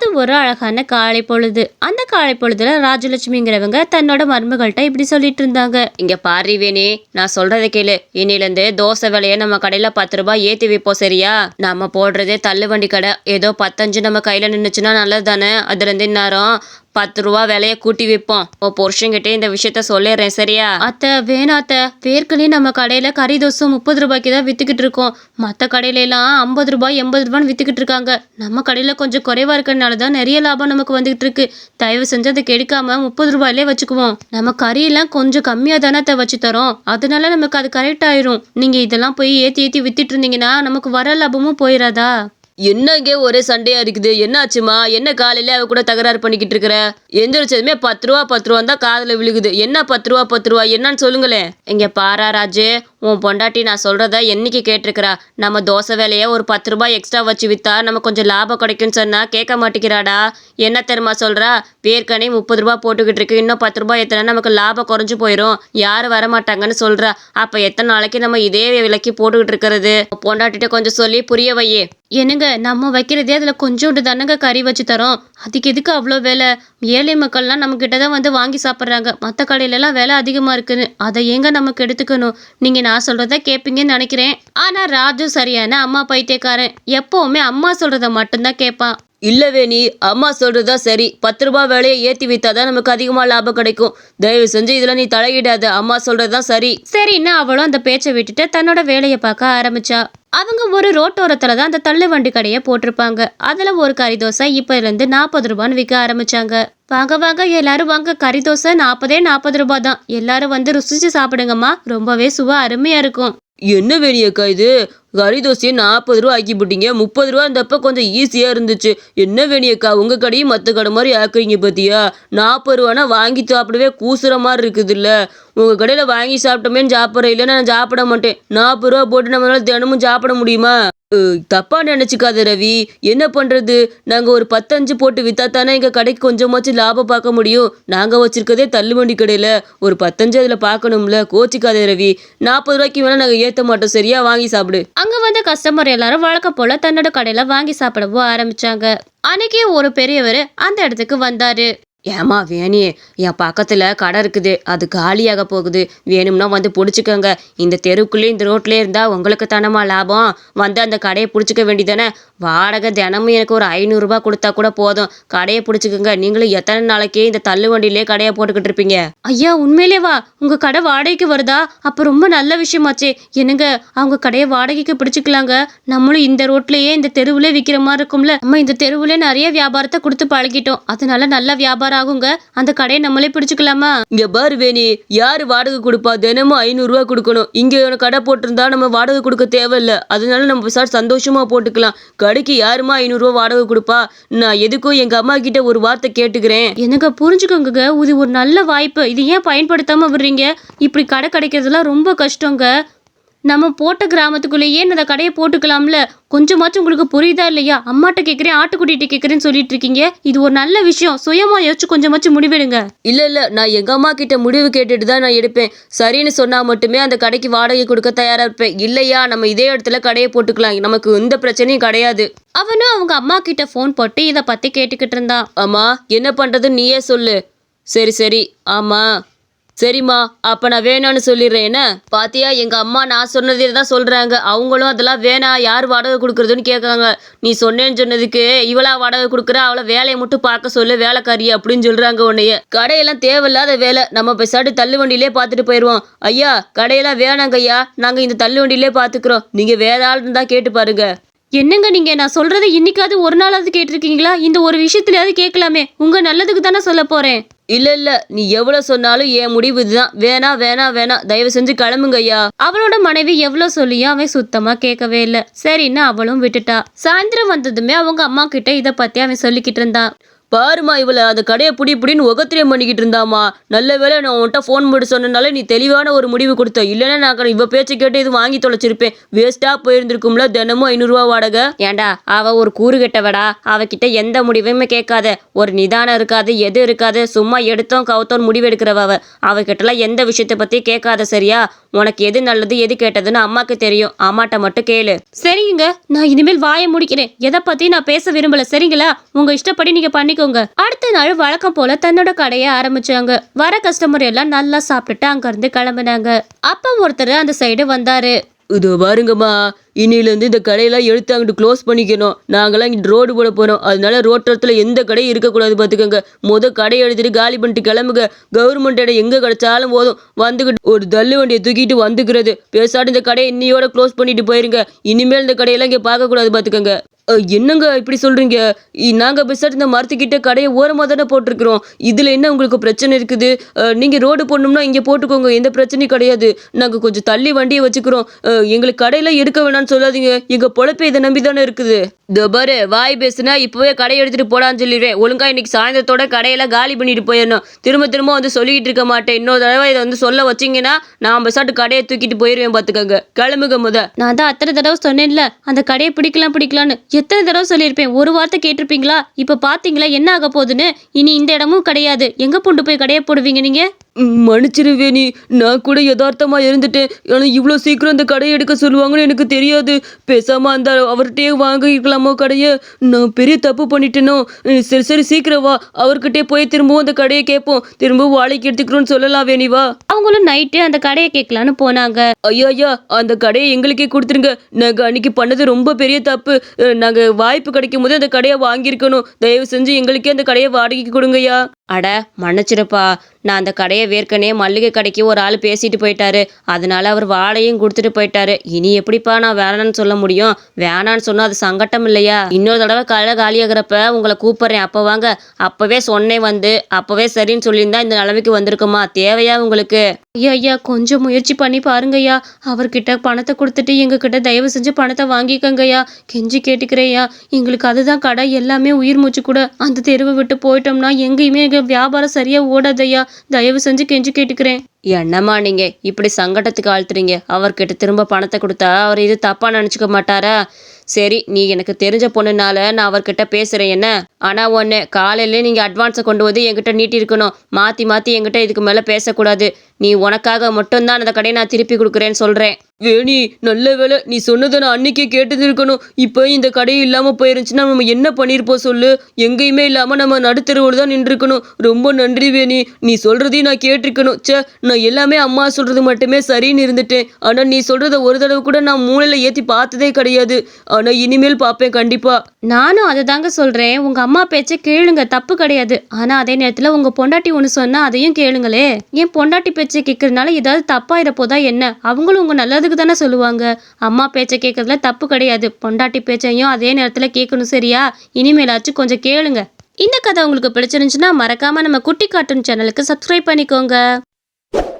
அது ஒரு அழகான காலை பொழுது. அந்த காலை பொழுதுல ராஜலட்சுமிங்கிறவங்க தன்னோட மருமகள்கிட்ட இப்படி சொல்லிட்டு இருந்தாங்க. இங்க பாரிவேணி நான் சொல்றத கேளு. இன்னிலேருந்து தோசை விலைய நம்ம கடையில பத்து ரூபாய் ஏத்தி வைப்போம் சரியா? நம்ம போடுறதே தள்ளுவண்டி கடை. ஏதோ பத்தஞ்சு நம்ம கையில நின்னுச்சுன்னா நல்லது தானே அதுல இருந்து இந்நேரம் பத்து ரூபா விலைய கூட்டி வைப்போம். உன் புருஷங்கிட்டே இந்த விஷயத்த சொல்லிடுறேன் சரியா? அத்தை வேணாம் வேர்க்கனே நம்ம கடையில கறி தோசை முப்பது ரூபாய்க்கு தான் வித்துக்கிட்டு இருக்கோம். மற்ற கடையில எல்லாம் ஐம்பது ரூபாய் எண்பது ரூபான்னு வித்துக்கிட்டு இருக்காங்க. நம்ம கடையில கொஞ்சம் குறைவா இருக்கறனால தான் நிறைய லாபம் நமக்கு வந்துகிட்டு இருக்கு. தயவு செஞ்சு அதை கெடுக்காம முப்பது ரூபாயிலே வச்சுக்குவோம். நம்ம கறியெல்லாம் கொஞ்சம் கம்மியா தானே அத்தை வச்சு தரோம். அதனால நமக்கு அது கரெக்ட் ஆயிரும். நீங்க இதெல்லாம் போய் ஏத்தி ஏத்தி வித்துட்டு இருந்தீங்கன்னா நமக்கு வர லாபமும் போயிடாதா என்னங்க ஒரே சண்டையா இருக்குது? என்ன ஆச்சுமா என்ன காலையில அவ கூட தகராறு பண்ணிக்கிட்டு இருக்கிற? எந்திரிச்சதுமே பத்து ரூபா பத்து ரூபா தான் காதல விழுகுது. என்ன பத்து ரூபா பத்து ரூபா? என்னன்னு சொல்லுங்களேன். இங்க பாரா ராஜு. உன் பொண்டாட்டி நான் சொல்கிறத என்னைக்கு கேட்டிருக்கிறா? நம்ம தோசை வேலையை ஒரு பத்து ரூபாய் எக்ஸ்ட்ரா வச்சு விற்றா நம்ம கொஞ்சம் லாபம் கிடைக்கும்னு சொன்னால் கேட்க மாட்டேங்கிறாடா? என்ன தெரியுமா சொல்கிறா வேர்க்கனே முப்பது ரூபா போட்டுக்கிட்டு இருக்கு. இன்னும் பத்து ரூபாய் எத்தனை நமக்கு லாபம் குறைஞ்சு போயிடும் யாரும் வர மாட்டாங்கன்னு அப்போ எத்தனை நாளைக்கு நம்ம இதே விலைக்கு போட்டுக்கிட்டு இருக்கிறது? பொண்டாட்டிகிட்ட கொஞ்சம் சொல்லி புரிய வையே. என்னங்க நம்ம வைக்கிறதே அதில் கொஞ்சோண்டு தானங்க கறி வச்சு தரோம். அதுக்கு எதுக்கு அவ்வளோ வேலை? ஏழை மக்கள்லாம் நம்மக்கிட்ட தான் வந்து வாங்கி சாப்பிட்றாங்க. மற்ற கடையிலலாம் விலை அதிகமாக இருக்குன்னு. அதை ஏங்க நமக்கு எடுத்துக்கணும் நீங்கள் நான் சொல்கிறத கேட்பீங்கன்னு நினைக்கிறேன். ஆனால் ராஜு சரியான அம்மா பைத்தியக்காரன். எப்போவுமே அம்மா சொல்கிறத மட்டும்தான் கேட்பான். இல்ல வேணி அம்மா சொல்றதா சரி. பத்து ரூபாய் வேலையை ஏத்தி வித்தாதான் நமக்கு அதிகமா லாபம் கிடைக்கும். தயவு செஞ்சு இதுல நீ தலையிடாத. அம்மா சொல்றதுதான் சரி. சரின்னு அவளும் அந்த பேச்சை விட்டுட்டு தன்னோட வேலையை பார்க்க ஆரம்பிச்சா. அவங்க ஒரு ரோட்டோரத்தில் தான் அந்த தள்ளு வண்டி கடையை போட்டிருப்பாங்க. அதில் ஒரு கறி தோசை இப்போலேருந்து நாற்பது ரூபான்னு விற்க ஆரம்பித்தாங்க வாங்க வாங்க எல்லாரும் வாங்க. கறி தோசை நாற்பதே நாற்பது ரூபா தான். எல்லாரும் வந்து ருசிச்சு சாப்பிடுங்கம்மா. ரொம்பவே சுவை அருமையாக இருக்கும். என்ன வேணி இது? கறி தோசையை நாற்பது ரூபா ஆக்கி போட்டீங்க. முப்பது ரூபா இருந்தப்ப கொஞ்சம் ஈஸியாக இருந்துச்சு. என்ன வேணியக்கா உங்கள் கடையும் மற்ற கடை மாதிரி ஆக்குறீங்க பார்த்தியா நாற்பது ரூபானா வாங்கி சாப்பிடவே கூசுற மாதிரி இருக்குது இல்லை உங்கள் கடையில் வாங்கி சாப்பிட்டோமேன்னு சாப்பிட்றேன். இல்லைன்னா நான் சாப்பிட மாட்டேன். நாற்பது ரூபா போட்டு நம்மளால தினமும் சாப்பிட முடியுமா? தப்பாக தப்பா நினைச்சுக்காத ரவி. என்ன பண்றது? நாங்க ஒரு பத்தஞ்சு போட்டு வித்தா தானே எங்க கடைக்கு கொஞ்சமாச்சும் லாபம் பார்க்க முடியும். நாங்க வச்சிருக்கதே தள்ளுவண்டி கடையில. ஒரு பத்தஞ்சு அதுல பார்க்கணும்ல. கோச்சிக்காதே ரவி. நாற்பது ரூபாய்க்கு வேணா நாங்க ஏத்த மாட்டோம். சரியா? வாங்கி சாப்பிடு. அங்க வந்த கஸ்டமர் எல்லாரும் வழக்கம் போல தன்னோட கடையில வாங்கி சாப்பிடவும் ஆரம்பிச்சாங்க. அன்னைக்கே ஒரு பெரியவர் அந்த இடத்துக்கு வந்தாரு. ஏமா வேணி என் பக்கத்தில் கடை இருக்குது அது காலியாக போகுது. வேணும்னா வந்து பிடிச்சிக்கோங்க. இந்த தெருக்குள்ளே இந்த ரோட்லேயே இருந்தால் உங்களுக்கு தானமா லாபம். வந்து அந்த கடையை பிடிச்சிக்க வேண்டியதானே வாடகை தினமும் எனக்கு ஒரு ஐநூறுரூபா கொடுத்தா கூட போதும். கடையை பிடிச்சிக்கோங்க. நீங்களும் எத்தனை நாளைக்கு இந்த தள்ளு வண்டியிலே கடையை போட்டுக்கிட்டு இருப்பீங்க? ஐயா உண்மையிலே வா. உங்கள் கடை வாடகைக்கு வருதா? அப்போ ரொம்ப நல்ல விஷயமாச்சே. என்னங்க அவங்க கடையை வாடகைக்கு பிடிச்சிக்கலாங்க? நம்மளும் இந்த ரோட்லேயே இந்த தெருவுலேயே விற்கிற மாதிரி இருக்கும்ல. நம்ம இந்த தெருவுலேயே நிறைய வியாபாரத்தை கொடுத்து பழகிட்டோம். அதனால நல்ல வியாபாரம் ஆகுங்க. அந்த கடையை நம்மளே பிடிச்சிக்கலாமா? இங்க பாரு வேணி யாரு வாடகை கொடுப்பா? தினமும் ஐநூறுரூவா கொடுக்கணும். இங்க ஒரு கடை போட்டிருந்தா நம்ம வாடகை கொடுக்க தேவையில்ல. அதனால நம்ம சார் சந்தோஷமா போட்டுக்கலாம். கடைக்கு யாருமா ஐநூறுரூவா வாடகை கொடுப்பா? நான் எதுக்கும் எங்க அம்மா கிட்ட ஒரு வார்த்தை கேட்டுக்கிறேன். எனக்கு புரிஞ்சுக்கோங்க இது ஒரு நல்ல வாய்ப்பு. இது ஏன் பயன்படுத்தாம விடுறீங்க? இப்படி கடை கிடைக்கிறதுலாம் ரொம்ப கஷ்டங்க. நம்ம போட்ட கிராமத்துக்குள்ளேயே இந்த கடையை போட்டுக்கலாம்ல? கொஞ்சமாச்சும் உங்களுக்கு புரியுதா இல்லையா? அம்மாட்ட கேட்குறேன் ஆட்டுக்குட்டிகிட்ட கேட்குறேன்னு சொல்லிட்டு இருக்கீங்க. இது ஒரு நல்ல விஷயம். சுயமா யோசிச்சு கொஞ்சமாச்சும் முடிவெடுங்க. இல்ல இல்ல. நான் எங்க அம்மா கிட்ட முடிவு கேட்டுட்டு தான் நான் எடுப்பேன். சரின்னு சொன்னா மட்டுமே அந்த கடைக்கு வாடகை கொடுக்க தயாரா இருப்பேன். இல்லையா? நம்ம இதே இடத்துல கடையை போட்டுக்கலாம். நமக்கு எந்த பிரச்சனையும் கிடையாது. அவனும் அவங்க அம்மா கிட்ட ஃபோன் போட்டு இதை பத்தி கேட்டுக்கிட்டு இருந்தான். அம்மா என்ன பண்றது நீயே சொல்லு. சரி சரி. ஆமா. சரிம்மா அப்ப நான் வேணான்னு சொல்லிடுறேன் என்ன? பாத்தியா எங்க அம்மா நான் சொன்னதே தான் சொல்றாங்க. அவங்களும் அதெல்லாம் வேணாம் யார் வாடகை கொடுக்கறதுன்னு கேட்காங்க நீ சொன்னேன்னு சொன்னதுக்கு இவளா வாடகை கொடுக்குறா அவளை வேலையை மட்டும் பார்க்க சொல்லு வேலைக்காரி அப்படின்னு சொல்றாங்க உன்னைய. கடையெல்லாம் தேவையில்லாத வேலை. நம்ம பெசாட்டு தள்ளு வண்டியிலே பார்த்துட்டு போயிடுவோம். ஐயா கடையெல்லாம் வேணாங்க ஐயா நாங்க இந்த தள்ளு வண்டியிலே பார்த்துக்குறோம். நீங்க வேற ஆள் இருந்தா கேட்டு பாருங்க. என்னங்க நீங்க? நான் சொல்றதை இன்னைக்காவது ஒரு நாளாவது கேட்டிருக்கீங்களா? இந்த ஒரு விஷயத்துலயாவது கேட்கலாமே. உங்க நல்லதுக்கு தானே சொல்ல போறேன். இல்ல இல்ல. நீ எவ்வளவு சொன்னாலும் என் முடிவு இதுதான். வேணா வேணா வேணா. தயவு செஞ்சு கிளம்புங்க ஐயா. அவளோட மனைவி எவ்வளவு சொல்லியும் அவன் சுத்தமா கேட்கவே இல்லை. சரின்னு அவளும் விட்டுட்டா. சாயந்தரம் வந்ததுமே அவங்க அம்மா கிட்ட இத பத்தி அவன் சொல்லிக்கிட்டு இருந்தான். பாருமா இவளை அந்த கடையை புடி புடின்னு உகத்திரியம் பண்ணிக்கிட்டு இருந்தாமா நல்ல வேளை நான் உன்கிட்ட ஃபோன் பண்ணி சொன்னனால நீ தெளிவான ஒரு முடிவு கொடுத்த. இல்லைன்னா நான் கடை- இவ பேச்சை கேட்டு இது வாங்கி தொலைச்சிருப்பேன். வேஸ்ட்டாக போயிருந்திருக்கும்ல தினமும் ஐநூறுரூவா வாடகை. ஏண்டா அவ ஒரு கூறு கெட்டவடா. அவகிட்ட எந்த முடிவுமே கேட்காத. ஒரு நிதானம் இருக்காது எது இருக்காது. சும்மா எடுத்தோம் கவுத்தோம் முடிவு எடுக்கிறவ அவ. அவகிட்டலாம் எந்த விஷயத்தை பற்றி கேட்காத சரியா? உனக்கு எது நல்லது எது கேட்டதுன்னு அம்மாக்கு தெரியும். அம்மாட்ட மட்டும் கேளு. சரிங்க நான் இனிமேல் வாயை முடிக்கிறேன். எதை பற்றி நான் பேச விரும்பல. சரிங்களா? உங்க இஷ்டப்படி நீங்க பண்ணிக்கோங்க அடுத்த நாள் வழக்கம் போல தன்னோட கடையை ஆரம்பிச்சாங்க. வர கஸ்டமர் எல்லாம் நல்லா சாப்பிட்டுட்டு அங்க இருந்து கிளம்புனாங்க. அப்ப ஒருத்தர் அந்த சைடு வந்தாரு. இதோ பாருங்கம்மா இன்னிலேருந்து இந்த கடையெல்லாம் எடுத்து அங்கிட்டு க்ளோஸ் பண்ணிக்கணும். நாங்களாம் இங்கிட்டு ரோடு போட போகிறோம் அதனால ரோட்டத்தில் எந்த கடையும் இருக்கக்கூடாது பார்த்துக்கோங்க. முத கடையை எடுத்துட்டு காலி பண்ணிட்டு கிளம்புங்க. கவர்மெண்ட் இடம் எங்கே கிடைச்சாலும் போதும். வந்துக்கிட்டு ஒரு தள்ளு வண்டியை தூக்கிட்டு வந்துக்கிறது. பேசாட்டு இந்த கடையை இன்னையோட க்ளோஸ் பண்ணிட்டு போயிருங்க. இனிமேல் இந்த கடையெல்லாம் இங்கே பார்க்கக்கூடாது பார்த்துக்கோங்க. என்னங்க இப்படி சொல்றீங்க? நாங்கள் நாங்க பெஸ்ட்டாக இந்த மரத்துக்கிட்ட கடையை ஓரமாக தானே போட்டிருக்கிறோம். இதுல என்ன உங்களுக்கு பிரச்சனை இருக்குது? அஹ், நீங்க ரோடு போடணும்னா இங்க போட்டுக்கோங்க. எந்த பிரச்சனையும் கிடையாது. நாங்க கொஞ்சம் தள்ளி வண்டியை வச்சுக்கிறோம். எங்களுக்கு கடையில எடுக்க வேணாம்னு சொல்லாதீங்க. எங்கள் பொழப்பை இதை நம்பி தானே இருக்குது. தபாரு பாரு வாய் பேசுனா இப்பவே கடையை எடுத்துட்டு போடான்னு சொல்லிடுவேன் ஒழுங்கா இன்னைக்கு சாயந்தரத்தோட கடையெல்லாம் காலி பண்ணிட்டு போயிடணும். திரும்ப திரும்ப வந்து சொல்லிக்கிட்டு இருக்க மாட்டேன். இன்னொரு தடவை இதை வந்து சொல்ல வச்சீங்கன்னா நான் பெஸ்ட்டாட்டு கடையை தூக்கிட்டு போயிடுவேன் பார்த்துக்கோங்க கிளம்புங்க முத. நான் தான் அத்தனை தடவை சொன்னேன்ல அந்த கடையை பிடிக்கலாம் பிடிக்கலான்னு எத்தனை தடவை சொல்லியிருப்பேன்? ஒரு வார்த்தை கேட்டிருப்பீங்களா? இப்போ பார்த்தீங்களா என்ன ஆக போகுதுன்னு? இனி இந்த இடமும் கிடையாது. எங்கே கொண்டு போய் கடையை போடுவீங்க நீங்கள் மன்னிச்சிரு வேணி நான் கூட யதார்த்தமா இருந்துட்டேன். ஆனால் இவ்வளோ சீக்கிரம் அந்த கடையை எடுக்க சொல்லுவாங்கன்னு எனக்கு தெரியாது. பேசாம அந்த அவர்கிட்டயே வாங்கிக்கலாமோ கடையை? நான் பெரிய தப்பு பண்ணிட்டேனோ? சரி சரி சீக்கிரம் வா. அவர்கிட்டயே போய் திரும்பவும் அந்த கடையை கேட்போம். திரும்பவும் வாழைக்கு எடுத்துக்கிறோன்னு சொல்லலாம் வேணி வா. அவங்களும் நைட்டு அந்த கடையை கேட்கலான்னு போனாங்க. ஐயா ஐயா அந்த கடையை எங்களுக்கே கொடுத்துருங்க. நாங்கள் அன்னைக்கு பண்ணது ரொம்ப பெரிய தப்பு. நாங்கள் வாய்ப்பு கிடைக்கும் போது அந்த கடையை வாங்கியிருக்கணும். தயவு செஞ்சு எங்களுக்கே அந்த கடையை வாடகைக்கு கொடுங்கய்யா. அட மன்னிச்சிருப்பா. நான் அந்த கடையை வேர்க்கனே மல்லிகை கடைக்கு ஒரு ஆள் பேசிட்டு போயிட்டாரு. அதனால அவர் வாழையும் கொடுத்துட்டு போயிட்டாரு. இனி எப்படிப்பா நான் வேணான்னு சொல்ல முடியும்? வேணான்னு சொன்னால் அது சங்கட்டம் இல்லையா? இன்னொரு தடவை கடை காலியாகிறப்ப உங்களை கூப்பிட்றேன். அப்போ வாங்க. அப்போவே சொன்னேன் வந்து. அப்போவே சரின்னு சொல்லியிருந்தா இந்த நிலைமைக்கு வந்திருக்குமா? தேவையா உங்களுக்கு? ஐயா ஐயா கொஞ்சம் முயற்சி பண்ணி பாருங்கய்யா. அவர்கிட்ட பணத்தை கொடுத்துட்டு எங்ககிட்ட தயவு செஞ்சு பணத்தை வாங்கிக்கங்கய்யா. கெஞ்சி கேட்டுக்கிறேயா எங்களுக்கு அதுதான் கடை. எல்லாமே உயிர் மூச்சு கூட. அந்த தெருவை விட்டு போயிட்டோம்னா எங்கேயுமே எங்கள் வியாபாரம் சரியாக ஓடாதையா தயவு செஞ்சு கெஞ்சி கேட்டுக்கிறேன். என்னம்மா நீங்க? இப்படி சங்கடத்துக்கு ஆழ்த்துறீங்க. அவர்கிட்ட திரும்ப பணத்தை கொடுத்தா அவர் இது தப்பா நினச்சிக்க மாட்டாரா? சரி நீ எனக்கு தெரிஞ்ச பொண்ணுனால நான் அவர்கிட்ட பேசுறேன் என்ன? ஆனா ஒன்று காலையில நீங்க அட்வான்ஸை கொண்டு வந்து என்கிட்ட நீட்டிருக்கணும். மாற்றி மாத்தி மாத்தி என்கிட்ட இதுக்கு மேல பேசக்கூடாது. நீ உனக்காக மட்டும்தான் அந்த கடையை நான் திருப்பி கொடுக்குறேன்னு சொல்றேன். வேணி நல்ல வேலை நீ சொன்னதை நான் அன்னைக்கே கேட்டது இருக்கணும் இப்போ இந்த கடையும் இல்லாமல் போயிருந்துச்சுன்னா நம்ம என்ன பண்ணியிருப்போம் சொல்லு. எங்கேயுமே இல்லாமல் நம்ம நடுத்தருவோடு தான் நின்றுருக்கணும். ரொம்ப நன்றி வேணி. நீ சொல்கிறதையும் நான் கேட்டிருக்கணும். ச்சே நான் எல்லாமே அம்மா சொல்கிறது மட்டுமே சரின்னு இருந்துட்டேன். ஆனால் நீ சொல்கிறத ஒரு தடவை கூட நான் மூளையில் ஏற்றி பார்த்ததே கிடையாது. ஆனால் இனிமேல் பார்ப்பேன் கண்டிப்பாக நானும் அதை தாங்க சொல்கிறேன் உங்கள் அம்மா பேச்சை கேளுங்க. தப்பு கிடையாது. ஆனால் அதே நேரத்தில் உங்கள் பொண்டாட்டி ஒன்று சொன்னால் அதையும் கேளுங்களே. ஏன் பொண்டாட்டி பேச்சை கேட்கறதுனால ஏதாவது தப்பாயிர போதா என்ன? அவங்களும் உங்கள் நல்லதுக்கு தானே சொல்லுவாங்க. அம்மா பேச்சை கேட்கறதுல தப்பு கிடையாது. பொண்டாட்டி பேச்சையும் அதே நேரத்தில் கேட்கணும் சரியா? இனிமேலாச்சும் கொஞ்சம் கேளுங்க. இந்த கதை உங்களுக்கு பிடிச்சிருந்துச்சுன்னா மறக்காமல் நம்ம குட்டி கார்ட்டூன் சேனலுக்கு சப்ஸ்கிரைப் பண்ணிக்கோங்க. you